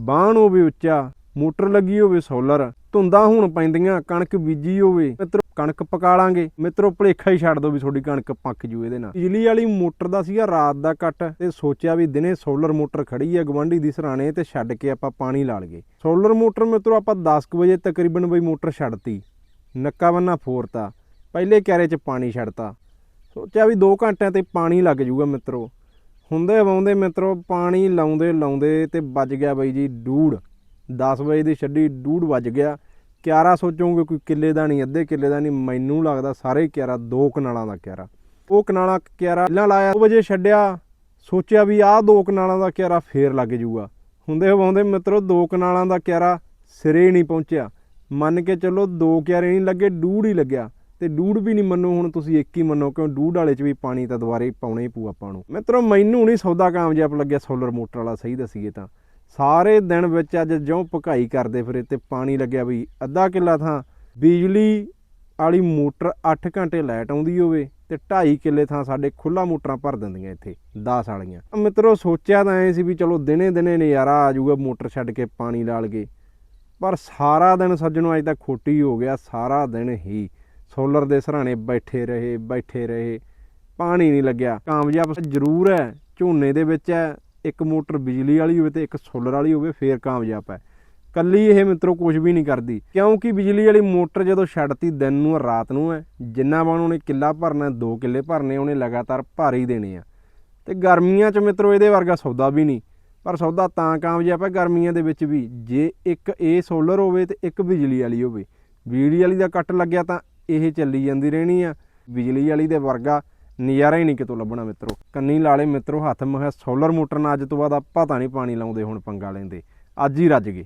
ਬਾਣ ਹੋਵੇ ਉੱਚਾ, ਮੋਟਰ ਲੱਗੀ ਹੋਵੇ ਸੋਲਰ, ਧੁੰਦਾਂ ਹੁਣ ਪੈਂਦੀਆਂ, ਕਣਕ ਬੀਜੀ ਹੋਵੇ। ਮਿੱਤਰੋ, ਕਣਕ ਪਕਾ ਲਾਂਗੇ। ਮਿੱਤਰੋ, ਭਲੇਖਾ ਹੀ ਛੱਡ ਦੋ ਵੀ ਤੁਹਾਡੀ ਕਣਕ ਪੱਕ ਜੂ ਇਹਦੇ ਨਾਲ। ਬਿਜਲੀ ਵਾਲੀ ਮੋਟਰ ਦਾ ਸੀਗਾ ਰਾਤ ਦਾ ਕੱਟ ਤੇ ਸੋਚਿਆ ਵੀ ਦਿਨੇ ਸੋਲਰ ਮੋਟਰ ਖੜੀ ਹੈ ਗਵੰਡੀ ਦੀ ਸਰਾਣੇ ਤੇ ਛੱਡ ਕੇ ਆਪਾਂ ਪਾਣੀ ਲਾ ਲਈਏ। ਸੋਲਰ ਮੋਟਰ ਮਿੱਤਰੋ, ਆਪਾਂ 10 ਕੁ ਵਜੇ ਤਕਰੀਬਨ ਬਈ ਮੋਟਰ ਛੱਡਤੀ। ਨੱਕਾ ਬੰਨਾ ਫੋਰਤਾ। ਪਹਿਲੇ ਕਿਆਰੇ 'ਚ ਪਾਣੀ ਛੱਡਤਾ। ਸੋਚਿਆ ਵੀ 2 ਘੰਟਿਆਂ ਤੇ ਪਾਣੀ ਲੱਗ ਜੂਗਾ ਮਿੱਤਰੋ। ਹੁੰਦੇ ਵਾਉਂਦੇ ਮਿੱਤਰੋ, ਪਾਣੀ ਲਾਉਂਦੇ ਲਾਉਂਦੇ ਤੇ ਵੱਜ ਗਿਆ ਬਾਈ ਜੀ ਡੂੜ। 10 ਵਜੇ ਦੀ ਛੱਡੀ, ਡੂੜ ਵੱਜ ਗਿਆ। ਕਿਆਰਾ ਸੋਚੋਗੇ ਕੋਈ ਕਿੱਲੇ ਦਾ ਨਹੀਂ, ਅੱਧੇ ਕਿੱਲੇ ਦਾ ਨਹੀਂ, ਮੈਨੂੰ ਲੱਗਦਾ ਸਾਰੇ ਕਿਆਰਾ, ਦੋ ਕਨਾਲਾਂ ਦਾ ਕਿਆਰਾ। ਉਹ ਕਨਾਲਾਂ ਕਿਆਰਾ ਪਹਿਲਾਂ ਲਾਇਆ 2 ਵਜੇ ਛੱਡਿਆ। ਸੋਚਿਆ ਵੀ ਆਹ ਦੋ ਕਨਾਲਾਂ ਦਾ ਕਿਆਰਾ ਫੇਰ ਲੱਗ ਜੂਗਾ ਹੁੰਦੇ ਵਾਉਂਦੇ ਮਿੱਤਰੋ, ਦੋ ਕਨਾਲਾਂ ਦਾ ਕਿਆਰਾ ਸਿਰੇ ਨਹੀਂ ਪਹੁੰਚਿਆ। ਮੰਨ ਕੇ ਚੱਲੋ ਦੋ ਕਿਆਰੇ ਨਹੀਂ ਲੱਗੇ, ਡੂੜ ਹੀ ਲੱਗਿਆ। ਤੇ ਡੂੜ ਵੀ ਨਹੀਂ ਮੰਨੋ, ਹੁਣ ਤੁਸੀਂ ਇੱਕ ਹੀ ਮੰਨੋ, ਕਿਉਂ ਡੂੜ ਵਾਲੇ 'ਚ ਵੀ ਪਾਣੀ ਤਾਂ ਦੁਬਾਰੇ ਪਾਉਣਾ ਹੀ ਪਊ ਆਪਾਂ ਨੂੰ। ਮਿੱਤਰੋ, ਮੈਨੂੰ ਨਹੀਂ ਸੌਦਾ ਕਾਮਯਾਬ ਲੱਗਿਆ ਸੋਲਰ ਮੋਟਰ ਵਾਲਾ, ਸਹੀ ਦਸੀਏ ਤਾਂ। ਸਾਰੇ ਦਿਨ ਵਿੱਚ ਅੱਜ ਜਿਉਂ ਭਕਾਈ ਕਰਦੇ ਫਿਰੇ ਤੇ ਪਾਣੀ ਲੱਗਿਆ ਵੀ ਅੱਧਾ ਕਿੱਲਾ ਥਾਂ ਬਿਜਲੀ ਵਾਲੀ ਮੋਟਰ 8 ਘੰਟੇ ਲਾਈਟ ਆਉਂਦੀ ਹੋਵੇ ਤੇ 2.5 ਕਿੱਲੇ ਥਾਂ ਸਾਡੇ ਖੁੱਲਾ ਮੋਟਰਾਂ ਭਰ ਦਿੰਦੀਆਂ ਇੱਥੇ 10 ਵਾਲੀਆਂ। ਮਿੱਤਰੋ, ਸੋਚਿਆ ਤਾਂ ਐ ਸੀ ਵੀ ਚਲੋ ਦਿਨੇ ਦਿਨੇ ਨਜ਼ਾਰਾ ਆ ਜਾਊਗਾ ਮੋਟਰ ਛੱਡ ਕੇ ਪਾਣੀ ਲਾ ਲਗੇ ਪਰ ਸਾਰਾ ਦਿਨ ਸੱਜਣੋ, ਅੱਜ ਤਾਂ ਖੋਟੀ ਹੋ ਗਿਆ, ਸਾਰਾ ਦਿਨ ਹੀ। ਸੋਲਰ ਦੇ ਸਰਾਣੇ ਬੈਠੇ ਰਹੇ ਬੈਠੇ ਰਹੇ। ਪਾਣੀ ਨਹੀਂ ਲੱਗਿਆ। ਕਾਮਯਾਬ ਜ਼ਰੂਰ ਹੈ। ਝੋਨੇ ਦੇ ਵਿੱਚ ਹੈ। ਇੱਕ ਮੋਟਰ ਬਿਜਲੀ ਵਾਲੀ ਹੋਵੇ ਤੇ ਇੱਕ ਸੋਲਰ ਵਾਲੀ ਹੋਵੇ, ਫੇਰ ਕਾਮਯਾਬ ਹੈ। ਕੱਲੀ ਇਹ ਮਿੱਤਰੋ ਕੁਝ ਵੀ ਨਹੀਂ ਕਰਦੀ। ਕਿਉਂਕਿ ਬਿਜਲੀ ਵਾਲੀ ਮੋਟਰ ਜਦੋਂ ਛੱਡਤੀ, ਦਿਨ ਨੂੰ ਰਾਤ ਨੂੰ ਹੈ। ਜਿੰਨਾ ਬਾਣ ਉਹਨੇ ਕਿੱਲਾ ਭਰਨਾ, ਦੋ ਕਿੱਲੇ ਭਰਨੇ, ਉਹਨੇ ਲਗਾਤਾਰ ਭਰ ਹੀ ਦੇਣੇ ਆ। ਤੇ ਗਰਮੀਆਂ 'ਚ ਮਿੱਤਰੋ ਇਹਦੇ ਵਰਗਾ ਸੌਦਾ ਵੀ ਨਹੀਂ। ਪਰ ਸੌਦਾ ਤਾਂ ਕਾਮਯਾਬ ਹੈ ਗਰਮੀਆਂ ਦੇ ਵਿੱਚ ਵੀ। ਜੇ ਇੱਕ ਇਹ ਸੋਲਰ ਹੋਵੇ ਤੇ ਇੱਕ ਬਿਜਲੀ ਵਾਲੀ ਹੋਵੇ। ਬਿਜਲੀ ਵਾਲੀ ਦਾ ਕੱਟ ਲੱਗਿਆ ਤਾਂ ਇਹ ਚੱਲੀ ਜਾਂਦੀ ਰਹਿਣੀ ਆ। ਬਿਜਲੀ ਵਾਲੀ ਦੇ ਵਰਗਾ ਨਜ਼ਾਰਾ ਹੀ ਨਹੀਂ ਕਿਤੋਂ ਲੱਭਣਾ ਮਿੱਤਰੋ। ਕੰਨੀ ਲਾਲੇ ਮਿੱਤਰੋ, ਹੱਥ ਮਹਿ ਸੋਲਰ ਮੋਟਰ ਨਾਲ ਅੱਜ ਤੋਂ ਬਾਅਦ ਆਪਾਂ ਤਾਂ ਨਹੀਂ ਪਾਣੀ ਲਾਉਂਦੇ ਹੁਣ ਪੰਗਾ ਲੈਂਦੇ। ਅੱਜ ਹੀ ਰੱਜ ਗਏ।